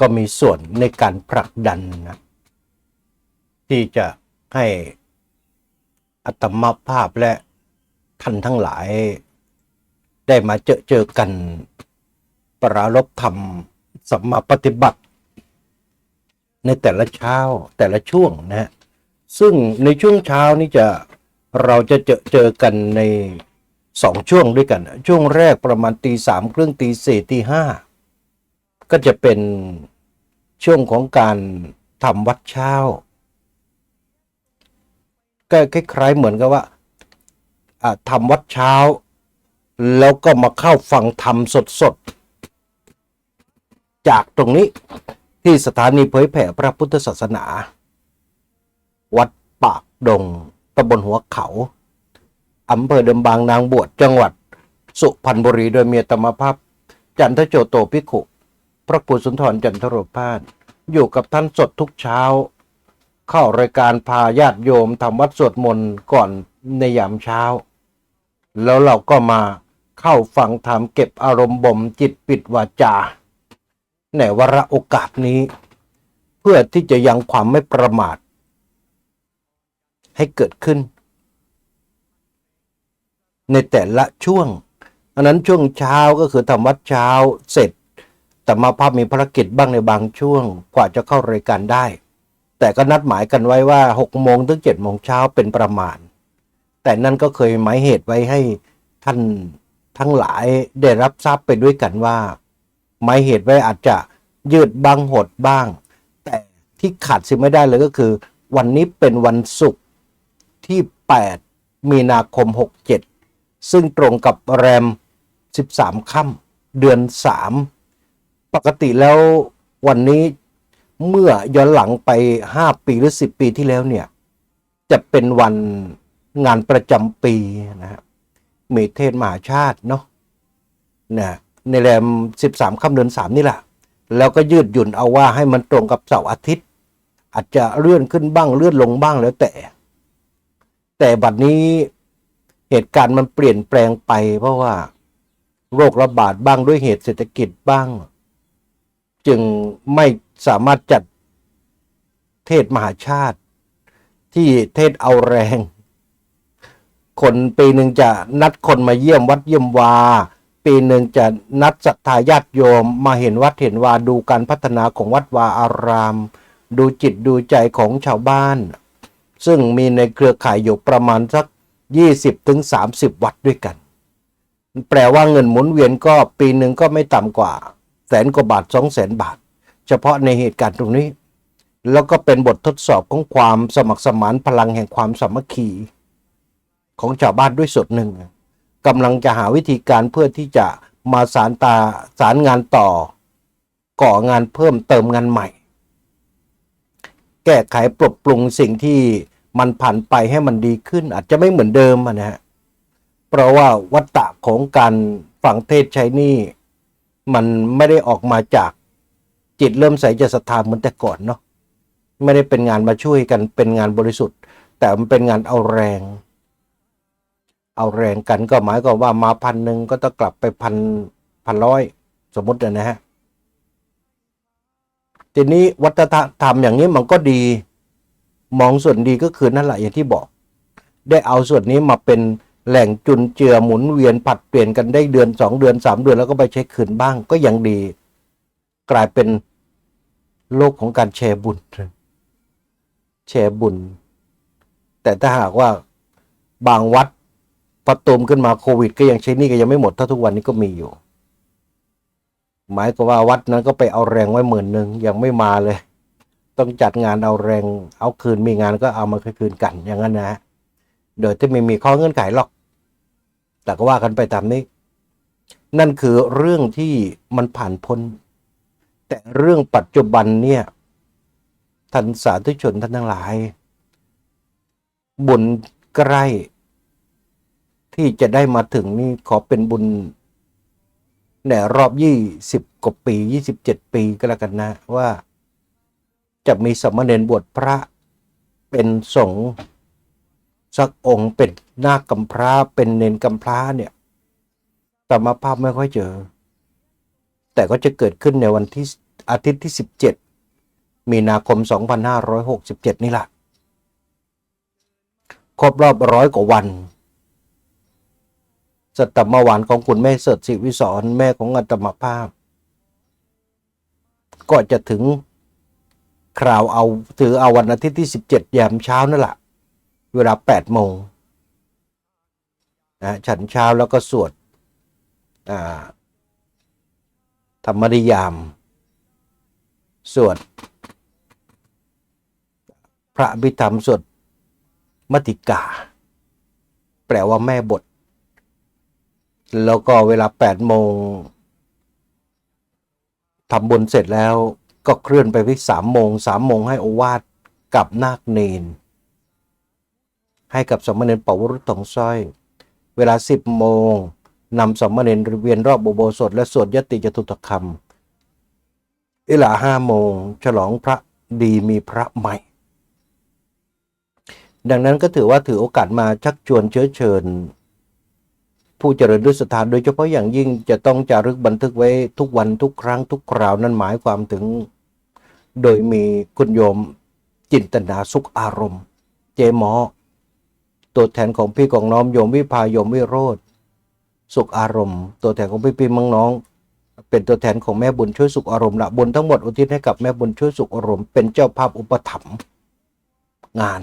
ก็มีส่วนในการผลักดันนะที่จะให้อัตมภาพและท่านทั้งหลาย ได้มาเจอเจอกัน ปรารบธรรมสัมมาปฏิบัติ ในแต่ละเช้าแต่ละช่วงนะฮะซึ่งในช่วงเช้านี้จะเราจะเจอเจอกันในสองช่วงด้วยกัน ช่วงแรกประมาณตีสามครึ่งตีสี่ตีห้าก็จะเป็น ช่วงของการทำวัดเช้า ก็คล้ายๆเหมือนกับว่าทำวัดเช้า แล้วก็มาเข้าฟังธรรมสดๆ จากตรงนี้ที่สถานีเผยแผ่พระพุทธศาสนา วัดปากดงตำบลหัวเขาอำเภอเดิมบางนางบวชจังหวัด สุพรรณบุรีโดยเมียตมภาพ จันทโจโตพิขุ พระครูสุนทรจันทรพาสอยู่กับท่านสดทุกเช้า เข้ารายการพาญาติโยมทำวัดสวดมนต์ก่อนในยามเช้า แล้วเราก็มาเข้าฟังธรรมเก็บอารมณ์บ่มจิตปิดวาจา ในวาระโอกาสนี้ เพื่อที่จะยังความไม่ประมาท ให้เกิดขึ้น ในแต่ละช่วงอันนั้นช่วงเช้าก็คือทำวัดเช้าเสร็จ แต่มาภาพมีภารกิจบ้างในบางช่วงกว่าจะเข้ารายการได้ แต่ก็นัดหมายกันไว้ว่า 6 โมงถึง 7 โมงเช้าเป็นประมาณ แต่นั่นก็เคยหมายเหตุไว้ให้ท่านทั้งหลายได้รับทราบไปด้วยกันว่า หมายเหตุไว้อาจจะยืดบางหดบ้าง แต่ที่ขาดสิไม่ได้เลยก็คือ วันนี้เป็นวันศุกร์ที่ 8 มีนาคม 67 ซึ่งตรงกับแรม 13 ค่ำเดือน 3 ปกติแล้ววันนี้เมื่อย้อนหลังไป 5 ปีหรือ 10 ปีที่แล้วเนี่ย จะเป็นวันงานประจำปีนะครับมีเทศมหาชาติเนาะนะในแรม 13ค่ำเดือน3 นี่แหละ แล้วก็ยืดหยุ่นเอาว่าให้มันตรงกับเสาร์อาทิตย์ อาจจะเลื่อนขึ้นบ้างเลื่อนลงบ้างแล้วแต่ แต่บัดนี้เหตุการณ์มันเปลี่ยนแปลงไปเพราะว่า โรคระบาดบ้างด้วยเหตุเศรษฐกิจบ้าง จึงไม่สามารถจัดเทศมหาชาติ ที่เทศเอาแรง คนปีหนึ่งจะนัดคนมาเยี่ยมวัดเยี่ยมวา ปีหนึ่งจะนัดศรัทธาญาติโยมมาเห็นวัดเห็นวาดูการพัฒนาของวัดวาอาราม ดูจิตดูใจของชาวบ้าน ซึ่งมีในเครือข่ายอยู่ประมาณสัก 20-30ถึง30วัดด้วยกัน แปลว่าเงินหมุนเวียนก็ปีหนึ่งก็ไม่ต่ำกว่า แสนกว่าบาทสองแสนบาท เฉพาะในเหตุการณ์ตรงนี้ แล้วก็เป็นบททดสอบของความสมัครสมานพลังแห่งความสามัคคี ของชาวบ้านด้วยส่วนหนึ่งกำลังจะหาวิธีการเพื่อที่จะมาสารตาสารงานต่อ ก่องานเพิ่มเติมงานใหม่ แก้ไขปรับปรุงสิ่งที่มันผ่านไปให้มันดีขึ้น อาจจะไม่เหมือนเดิมนะฮะเพราะว่าวัตตะของการฝังเทศใช้นี่ มันไม่ได้ออกมาจากจิตเริ่มใสจะศรัทธาเหมือนแต่ก่อนเนาะไม่ได้เป็นงานมาช่วยกันเป็นงานบริสุทธิ์ แต่มันเป็นงานเอาแรง เอาแรงกันก็หมายความว่ามาพันหนึ่งก็ต้องกลับไปพันพันร้อยสมมตินะฮะทีนี้วัฒนธรรมอย่างนี้มันก็ดีมองส่วนดีก็คือนั่นแหละอย่างที่บอก ได้เอาส่วนนี้มาเป็น แหล่งจุนเจือหมุนเวียนผัดเปลี่ยนกันได้เดือนสองเดือนสามเดือนแล้วก็ไปใช้คืนบ้างก็ยังดี กลายเป็นโลกของการแชร์บุญแชร์บุญ แต่ถ้าหากว่าบางวัดพอตูมขึ้นมาโควิด ก็ยังใช้นี่ก็ยังไม่หมดเท่าทุกวันนี้ก็มีอยู่ หมายก็ว่าวัดนั้นก็ไปเอาแรงไว้หมื่นหนึ่งยังไม่มาเลย ต้องจัดงานเอาแรงเอาคืนมีงานก็เอามาคืนกันอย่างนั้นนะฮะโดยที่ไม่มีข้อเงื่อนไขหรอก แต่ก็ว่ากันไปตามนี้ นั่นคือเรื่องที่มันผ่านพ้น แต่เรื่องปัจจุบันเนี่ยท่านสาธุชนท่านทั้งหลายบุญใกล้ที่จะได้มาถึงนี่ขอเป็นบุญในรอบยี่สิบกว่าปียี่สิบเจ็ดปีก็แล้วกันนะว่า จะมีสามเณรบวชพระเป็นสงฆ์ สักองค์เป็นนาคกำพร้าเป็นเนนกำพร้าเนี่ยธรรมภาพไม่ค่อยเจอ แต่ก็จะเกิดขึ้นในวันที่อาทิตย์ที่ 17 มีนาคม 2567 นี่แหละครบรอบร้อยกว่าวันสตมหวานของคุณแม่เสดสิวิสรแม่ของอัตมภาพ ก็จะถึงคราวเอาถือเอาวันอาทิตย์ที่ 17 ยามเช้านั่นแหละ เวลา8โมงนะฉันเช้าแล้วก็สวดธรรมนิยาม สวด พระอภิธรรมสวดมติกา แปลว่าแม่บท แล้วก็เวลา8โมงทำบุญเสร็จแล้วก็เคลื่อนไปที่สามโมงสามโมงให้อวาทกับนาคเนน ให้กับสมณเณรเป่าวรุตองสร้อย เวลา 10 โมงนำสมณเณรเวียนรอบอุโบสถและสวดยติจตุตคำเวลาห้าโมงฉลองพระดีมีพระใหม่ ดังนั้นก็ถือว่าถือโอกาสมาชักชวนเชื้อเชิญ ผู้เจริญด้วยศรัทธาโดยเฉพาะอย่างยิ่งจะต้องจารึกบันทึกไว้ทุกวันทุกครั้งทุกคราวนั้นหมายความถึง โดยมีคุณโยมจินตนาสุขอารมณ์ เจมอ ตัวแทนของพี่ของน้องโยมวิพายมวิโรธสุขอารมณ์ ตัวแทนของพี่พี่มังน้อง เป็นตัวแทนของแม่บุญช่วยสุขอารมณ์ละบุญทั้งหมดอุทิศให้กับแม่บุญช่วยสุขอารมณ์เป็นเจ้าภาพอุปถัมภ์งาน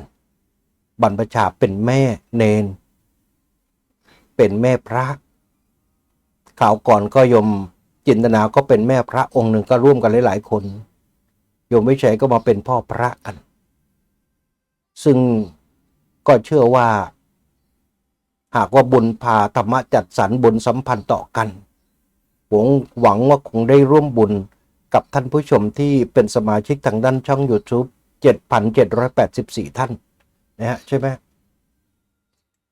บรรพชาเป็นแม่เนน เป็นแม่พระข่าวก่อนก็ยมจินตนาก็เป็นแม่พระองค์หนึ่งก็ร่วมกันหลาย ๆ คน โยมวิชัยก็มาเป็นพ่อพระกัน ซึ่ง ก็เชื่อว่า หากว่าบุญพาธรรมะจัดสรรบุญสัมพันธ์ต่อกันหวงหวังว่าคงได้ร่วมบุญกับท่านผู้ชมที่เป็นสมาชิกทางด้านช่อง YouTube 7,784 ท่านนะฮะใช่ไหม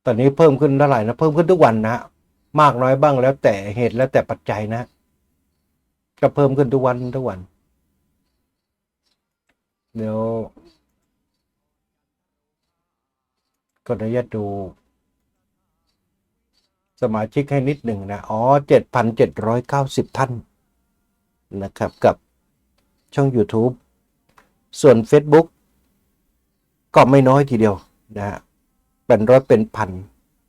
ตอนนี้เพิ่มขึ้นเท่าไหร่นะ เพิ่มขึ้นทุกวันนะมากน้อยบ้างแล้วแต่เหตุแล้วแต่ปัจจัยนะ ก็เพิ่มขึ้นทุกวันทุกวัน เดี๋ยว ก็อนุญาตดู สมาชิกให้นิดหนึ่งนะ อ๋อเจ็ดพันเจ็ดร้อยเก้าสิบท่านนะครับกับช่อง YouTube ส่วน Facebook ก็ไม่น้อยทีเดียวนะฮะเป็นร้อยเป็นพัน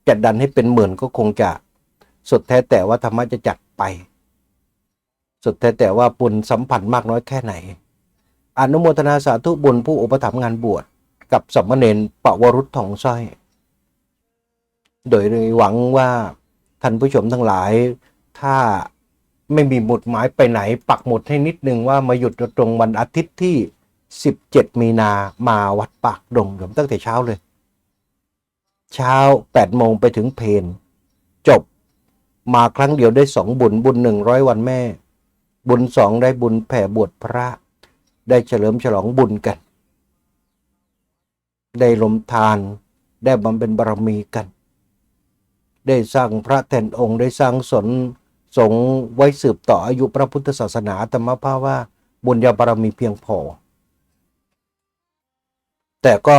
จะดันให้เป็นหมื่นก็คงจะสุดแท้แต่ว่าธรรมะจะจัดไป สุดแท้แต่ว่าบุญสัมพันธ์มากน้อยแค่ไหน อนุโมทนาสาธุบุญผู้อุปถัมภ์งานบวช กับสมณเณรปวรุษทองสร้อย โดยหวังว่าท่านผู้ชมทั้งหลาย ถ้าไม่มีหมุดหมายไปไหน ปักหมุดให้นิดนึงว่ามาหยุดตรงวันอาทิตย์ที่ 17 มีนามาวัดปากดงเดี๋ยวตั้งแต่เช้าเลย เช้า 8 โมงไปถึงเพนจบมาครั้งเดียวได้สองบุญบุญหนึ่งร้อยวันแม่ บุญสองได้บุญแผ่บวชพระ ได้เฉลิมฉลองบุญกัน ได้ลมทาน ได้บำเพ็ญบารมีกัน ได้สร้างพระแทนองค์ได้สร้างสนสงไว้สืบต่ออายุพระพุทธศาสนาธรรมภาว่าบุญญาบารมีเพียงพอ แต่ก็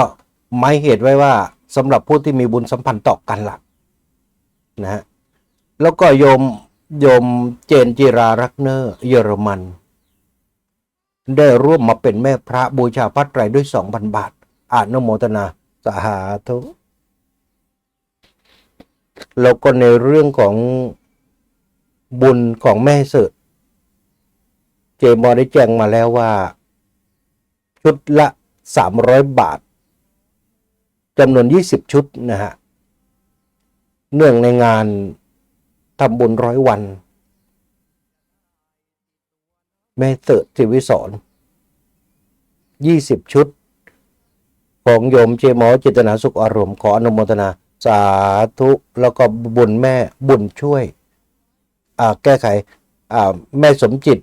หมายเหตุไว้ว่าสำหรับผู้ที่มีบุญสัมพันธ์ต่อกันละ่ะนะฮะแล้วก็โยมโยมเจนจิรารักเนอร์เยอรมัน ได้ร่วมมาเป็นแม่พระบูชาพัดไตรด้วย 2,000 บาท อานุโมทนาสาธุแล้วก็ในเรื่องของบุญของแม่เสิร์เจมอได้แจ้งมาแล้วว่า ชุดละ 300 บาทจำนวน 20 ชุดนะฮะ เนื่องในงานทำบุญร้อยวัน แม่เสิร์ตสิวิสอน 20 ชุด ของโยมเจหมอจิตนาสุขอารมณ์ขออนุโมทนา สาธุแล้วก็บุญแม่บุญช่วยอ่าแก้ไขอ่าแม่สมจิต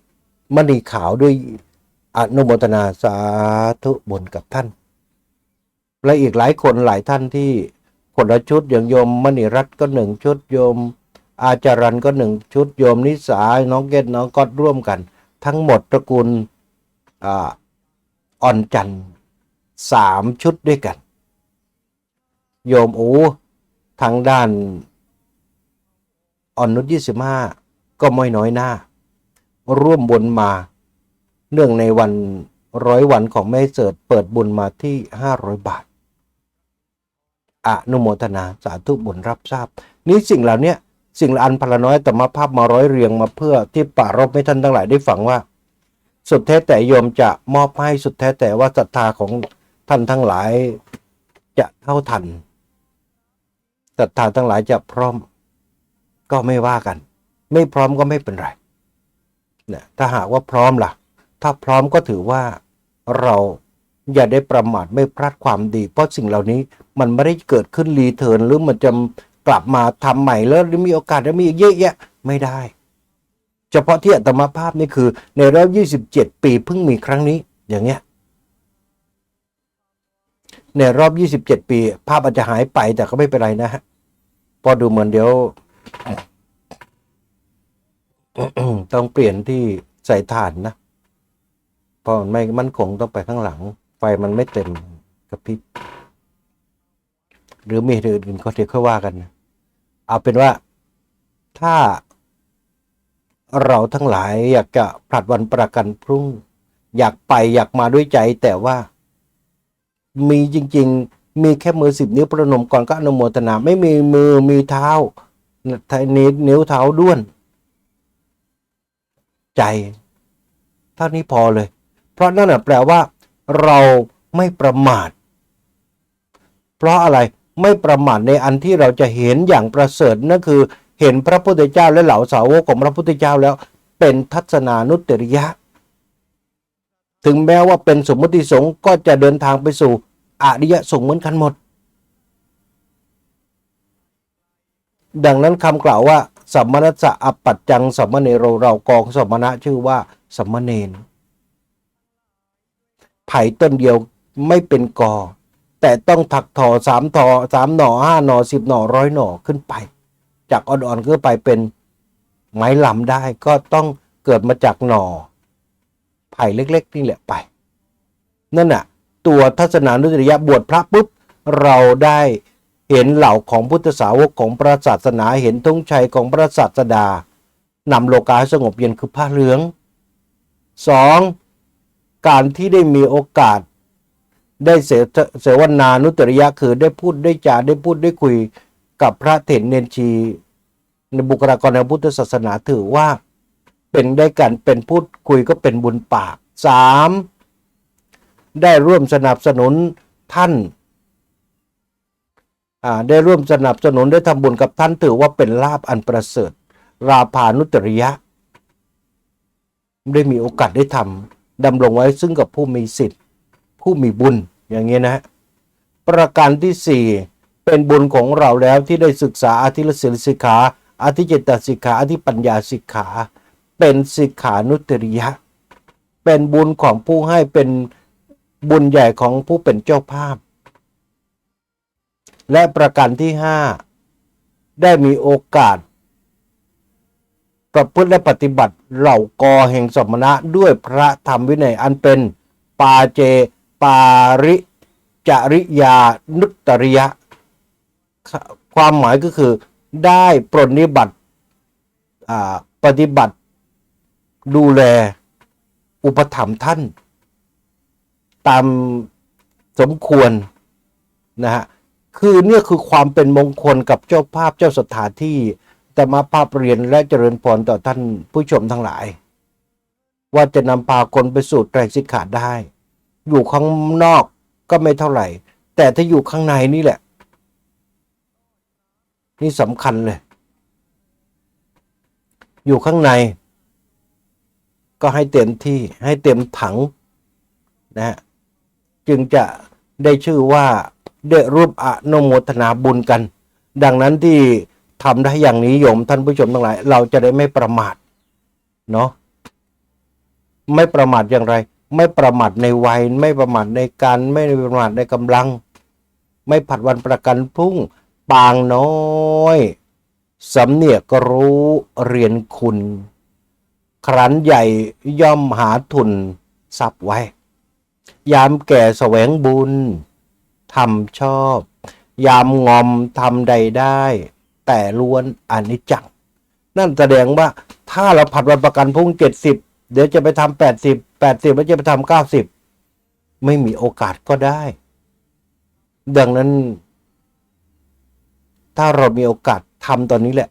มณีขาวด้วยอนุโมทนาสาธุบุญกับท่าน และอีกหลายคนหลายท่านที่คนละชุดอย่างโยมมณีรัตน์ก็หนึ่งชุดโยม อาจารันก็หนึ่งชุดโยมนิสาน้องเกตน้องก็ร่วมกัน ทั้งหมดตระกูลอ่อนจันทร์ สามชุดด้วยกัน โยมโอูทางด้านอ่อนนุชยี่สิบห้าก็ไม่น้อยหน้า ร่วมบนมา เนื่องในวันร้อยวันของแม่เสิร์ตเปิดบุญมาที่500บาทอนุโมทนาสาธุบุญรับทราบ นี้สิ่งเหล่านี้สิ่งละอันพลน้อยแต่มาภาพมาร้อยเรียงมาเพื่อที่ปรารบให้ท่านทั้งหลายได้ฟังว่า สุดแท้แต่โยมจะมอบให้สุดแท้แต่ว่าศรัทธาของ ท่านทั้งหลายจะเท่าทันศรัทธาทั้งหลายจะพร้อมก็ไม่ว่ากัน ไม่พร้อมก็ไม่เป็นไรเนี่ยถ้าหากว่าพร้อมล่ะ ถ้าพร้อมก็ถือว่าเราอย่าได้ประมาทไม่พลาดความดี เพราะสิ่งเหล่านี้มันไม่ได้เกิดขึ้นรีเทิร์นหรือมันจะกลับมาทำใหม่แล้วมีโอกาสจะมีอีกเยอะแยะไม่ได้ เฉพาะที่อัตมาภาพนี่คือในรอบ 27 ปีเพิ่งมีครั้งนี้อย่างเงี้ย ในรอบ 27 ปี ภาพอาจจะหายไปแต่ก็ไม่เป็นไรนะฮะพอดูเหมือนเดี๋ยวต้องเปลี่ยนที่ใส่ถ่านนะเพราะมันไม่มั่นคงต้องไปข้างหลัง ไฟมันไม่เต็มกระพริบหรือมีเหตุอื่นก็เดี๋ยวค่อยว่ากันนะเอาเป็นว่าถ้าเราทั้งหลายอยากจะผลัดวันประกันพรุ่ง อยากไปอยากมาด้วยใจแต่ว่า มีจริง ๆ มีแค่มือสิบนิ้วประนมก่อนก็อนุโมทนา ไม่มีมือมีเท้านิ้วนิ้วเท้าด้วน ใจ เท่านี้พอเลย เพราะนั่นแปลว่า เราไม่ประมาท เพราะอะไรไม่ประมาทในอันที่เราจะเห็นอย่างประเสริฐนั่นคือ เห็นพระพุทธเจ้าและเหล่าสาวกของพระพุทธเจ้าแล้ว เป็นทัศนานุตตริยะ ถึงแม้ว่าเป็นสมมติสงฆ์ก็จะเดินทางไปสู่อริยสงฆ์เหมือนกันหมด ดังนั้นคำกล่าวว่าสัมมนัสสะอปัจจังสัมมเนโรเรากองสัมมณะชื่อว่าสัมมเนนไผ่ต้นเดียวไม่เป็นกอ แต่ต้องถักทอสามทอสามหน่อห้าหน่อสิบหน่อร้อยหน่อขึ้นไป จากอ่อนๆขึ้นไปเป็นไม้ลำได้ก็ต้องเกิดมาจากหน่อ ไผ่เล็ก ๆ นี่แหละไป นั่นน่ะ ตัวทัศนานุตริยะบวชพระปุ๊บ เราได้เห็นเหล่าของพุทธสาวกของพระศาสนาเห็นธงชัยของพระศาสดานำโลกาให้สงบเย็นคือผ้าเหลืองสองการที่ได้มีโอกาส ได้เสเสวนานุตริยะคือได้พูดได้จาได้พูดได้คุยกับพระเถรเนนชี ในบุคลากรในพุทธศาสนาถือว่า เป็นได้กันเป็นพูดคุยก็เป็นบุญปากสามได้ร่วมสนับสนุนท่านได้ร่วมสนับสนุนได้ทำบุญกับท่านถือว่าเป็นลาบอันประเสริฐ ราภานุตริยะ ได้มีโอกาสได้ทำดำรงไว้ซึ่งกับผู้มีสิทธิ์ ผู้มีบุญอย่างนี้นะ ประการที่สี่เป็นบุญของเราแล้วที่ได้ศึกษาอาทิลศิลสิกขาอาทิเจตสิกขาอาทิปัญญาสิกขา เป็นสิกขานุตริยะ เป็นบุญของผู้ให้เป็นบุญใหญ่ของผู้เป็นเจ้าภาพ และประการที่ห้าได้มีโอกาส ประพฤติและปฏิบัติเหล่ากอแห่งสมณะด้วยพระธรรมวินัยอันเป็นปาเจปาริจริยานุตริยะ ความหมายก็คือได้ปรนนิบัติปฏิบัติ ดูแลอุปถัมภ์ท่าน ตามสมควรนะฮะคือเนี่ยคือความเป็นมงคลกับเจ้าภาพเจ้าสถานที่แต่มาภาพเรียนและเจริญพรต่อท่านผู้ชมทั้งหลาย ว่าจะนำพาคนไปสู่ไตรสิกขาได้ อยู่ข้างนอกก็ไม่เท่าไหร่ แต่ถ้าอยู่ข้างในนี่แหละ นี่สำคัญเลย อยู่ข้างใน ก็ให้เต็มที่ให้เต็มถังนะฮะจึงจะได้ชื่อว่าได้รูปอนุโมทนาบุญกัน ดังนั้นที่ทำได้อย่างนี้โยมท่านผู้ชมทั้งหลาย เราจะได้ไม่ประมาทเนาะไม่ประมาทอย่างไร ไม่ประมาทในวัย ไม่ประมาทในการไม่ประมาทในกำลัง ไม่ผัดวันประกันพรุ่งปางน้อยสำเนียกก็รู้เรียนคุณ ครั้นใหญ่ย่อมหาทุนทรัพย์ไว้ ยามแก่แสวงบุญทำชอบ ยามงอมทำใดได้ แต่ล้วนอนิจจังนั่นแสดงว่าถ้าเราผัดวันประกันพุ่งเจ็ดสิบเดี๋ยวจะไปทำแปดสิบแปดสิบแล้วจะไปทำเก้าสิบไม่มีโอกาสก็ได้ ดังนั้น ถ้าเรามีโอกาสทำตอนนี้แหละ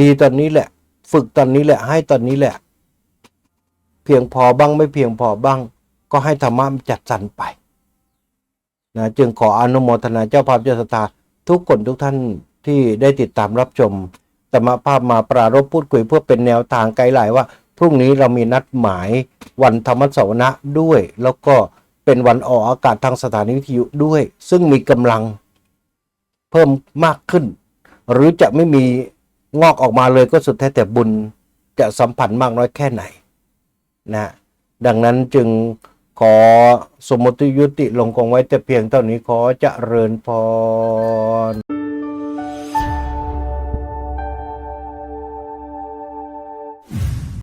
ดีตอนนี้แหละ ฝึกตอนนี้แหละ ให้ตอนนี้แหละ เพียงพอบ้างไม่เพียงพอบ้าง ก็ให้ธรรมะจัดสรรไปนะจึงขออนุโมทนาเจ้าภาพเจ้าสตาทุกคนทุกท่านที่ได้ติดตามรับชมธรรมภาพมาปรารบพูดคุยเพื่อเป็นแนวทางไกด์ไลน์ว่า พรุ่งนี้เรามีนัดหมายวันธรรมสวนะด้วย แล้วก็เป็นวันออกอากาศทางสถานีวิทยุด้วย ซึ่งมีกำลังเพิ่มมากขึ้น หรือจะไม่มี งอกออกมาเลยก็สุดแท้แต่บุญจะสัมผัสมากน้อยแค่ไหนนะดังนั้นจึงขอสมมติยุติลงกองไว้แต่เพียงเท่านี้ขอจเจริญพร